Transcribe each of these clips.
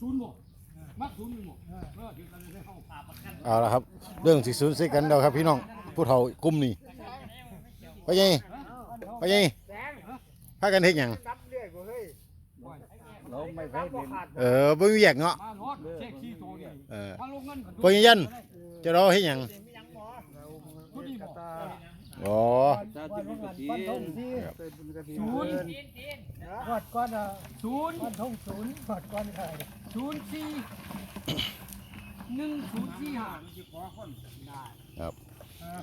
ศูนย์หมดมักศูนย์หมดเออเดี๋ยวกันได้เข้าพาประกันเอาละครับ เรื่องสิสูญเสียกันแล้วครับพี่น้องผู้เฒ่ากลุ่มนี้ไปยังไปยังพากันเฮ็ดหยังเราไม่ไปเป็นเออบ่มีแยกเนาะมารถเช็คขี้โตนี่เออมาลงเงินพญยันจะรอเฮ็ดหยังผู้ดีบอกอ๋อตาติดกระถินเป็นกระถินศูนย์กอดก้อนอะศูนย์ก้อนทงศูนย์กอดก้อนไข่ ศูนย์สี่หนึ่งศูนย์สี่ห้าครับ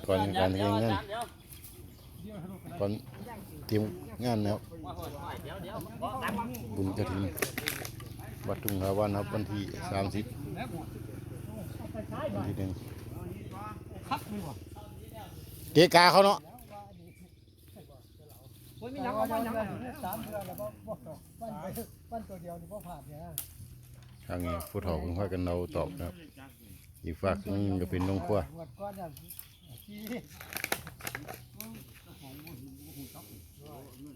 ก่อนการเฮ็ดงานก่อนเตรียมงานนะครับบุญกฐินวัดทุ่งทาวันครับวันที่30แล้วบวันที่หนึ่งคักไม่บอกเกกาเขาเนาะโอ้ยมีหนังเอาไว้หนังสามเดือนแล้วก็ปั้นตัวเดียวนี่บ่ผ่านเนี่ย ทางนี้ผู้เฒ่าเพิ่งพากันเอาตอบนะครับ อีกฝากหนึงก็เป็นน้องครัวกอดก้อนอะที่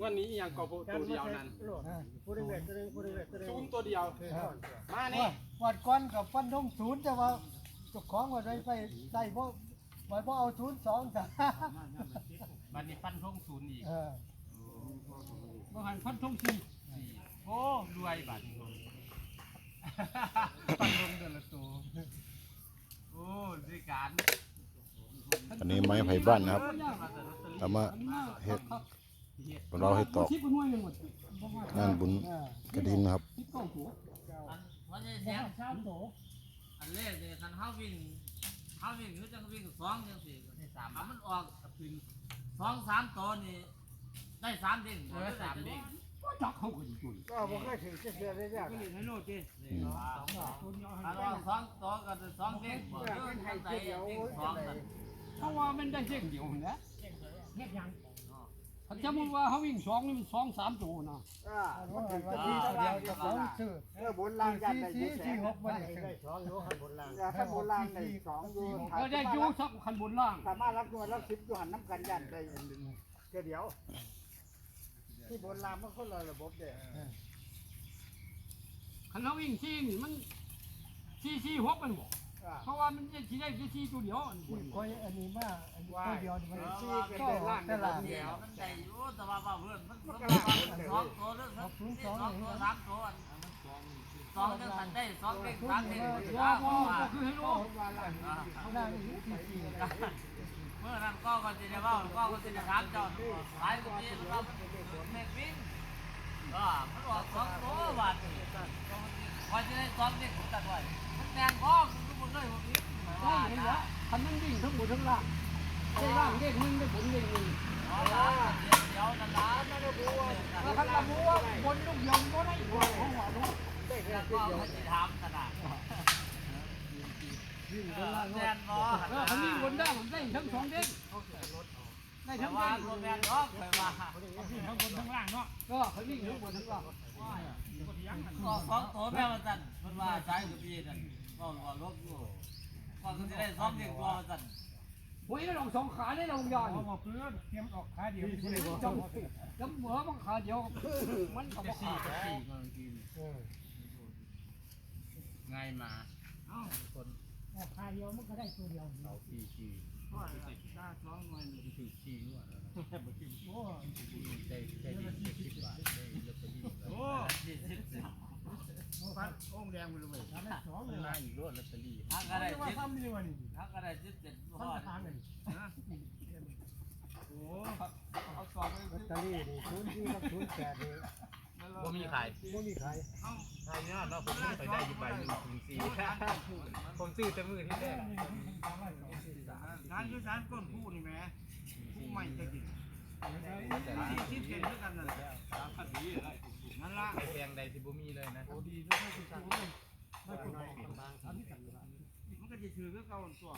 วันนี้อย่างกอบตัวเดียวนั้นผู้ได้เวทผู้ได้ผู้ได้เวทผู้ได้จุ้มตัวเดียว มานี่กอดก้อนกับปั้นทงศูนย์แต่ว่าเจ้าของว่าได้ไปได้บ่บ่บ่เอาศูนย์สองจ้ะวันนี้ฟันทงศูนย์อีกเออเมื่อหันพันทงสี่โอ้รวยบัตร ฟันทงเดือนละตัวโอ้ด้วยการอันนี้ไม้ไผ่บ้านนะครับทำมาเฮ็ดเราให้ตอกงานบุญกระถินนะครับวันนี้เสียงเช้าโตอันแรกเนี่ยคันเฮาวิ่งเฮาวิ่งหรือจังวิ่งสองจังสี่ก็ได้สามมันออกขึ้นสองสามตัวนี่ได้สามเด้งได้สามเด้ง จักเขาก็ดีจุนก็บ่เคยถึงเสียได้ยากนี่ให้โลดดิถ้าออกสองตัวก็ได้สองเด้งบ่เด้งใส่เด้งสองนั่นเพราะว่ามันได้เส้นเดียวนะถ้าจะมึงว่าเขาวิ่งสองนี่มันสองสามตัวนะวันที่เดียวเจ้าของซื้อเออบนล่างยันได้สี่แสสี่นหกบ่ได้ซื้อถ้าบนล่างได้สองอยู่ก็ได้อยูสักคันบนล่าง สามารถรับตัวรับสิบตัวหันน้ำกันยันได้เดียว ที่บนล่างมันคนละระบบเด้คันเขาวิ่งสี่นี่มันสี่สี่หกมันบอกเพราะว่ามันจะสี่ได้แค่สี่ตัวเดียวอันบนคอยอันนี้มาอันนี้ตัวเดียวนี่มันที่เป็นได้ล่างแต่ได้ละล่างเดีเดียยววมันได้อยู่แต่ว่าว่าเพื่อนมันมันสองตัวเรื่องสองตัวสามตัวสองเรื่องมันได้สองเด้งสามเด้งว่าว่าคือให้รู้นั่งอยู่ที่สี่ เมื่อนั้นก็ก็จะได้ว่าก็ก็จะได้ถามเจ้าหลายคนที่ว่าแม่วิ่งก็มันออกสองตัวบาทพอจะได้สองเด็กตัดไว้มันแนนพ่อคือมันเลยผมวิ่งได้เห็นแล้วคันมันวิ่งทั้งบนทั้งล่างได้ล่างเด็กหนึ่งได้บนเด็กหนึ่งเอาละเดี๋ยวนั่นละนั่นก็รู้ว่าแล้วคันเรารู้ว่าบนลูกยงก็ได้หัวของหัวรู้แล้วก็เขาจะถามขนาด แนนบ่เออคันนี้บนได้ผมได้ทั้งสองเด็กได้แต่ทั้งว่าเด็กรวมแนนก็เคยว่าทั้งบนทั้งล่างเนาะก็คันนี้ทั้งบนทั้งล่างก็สองตัวแม่มาสั่นมันว่าใช้กับพี่นั่นก็รอลบอยู่ก็จะได้สองเด็กตัวมาสั่นโอ้ยเราสองขาได้เรายานมาเพื่อนเตรียมออกขาเดียวจำจำหัวบังขาเดียวมันกับบังขาง่ายมาออกขาเดียวมันก็ได้ตัวเดียวเอาปีชีสองหน่วยถือชีนวดโอ้ได้ได้ยี่สิบบาทได้ลอตเตอรี่โอ้สี่สิบฟัดโอ่งแดงไปเลยทำได้สองเลยมาอีกรถลอตเตอรี่ทักอะไรว่าจิตทำนี่วันนี้ทักอะไรจิตเจ็ดทำร้อยทางเลยโอ้เอาสอบไปลอตเตอรี่นี่ศูนย์สี่กับศูนย์แปดนี่บ่มีขายไม่มีขาย ใช่เนี่ยเนาะผมไปได้อยู่ใบหนึ่งถึงสี่ผมซื้อแต่มือที่แรกงานยุทธานก้นผู้นี่แม่ผู้ใหม่จะกินที่ที่เป็นด้วยกันนั่นแหละนั่นละไอแพงใดที่บ่มีเลยนะ มันก็จะถือก็เก่าตัว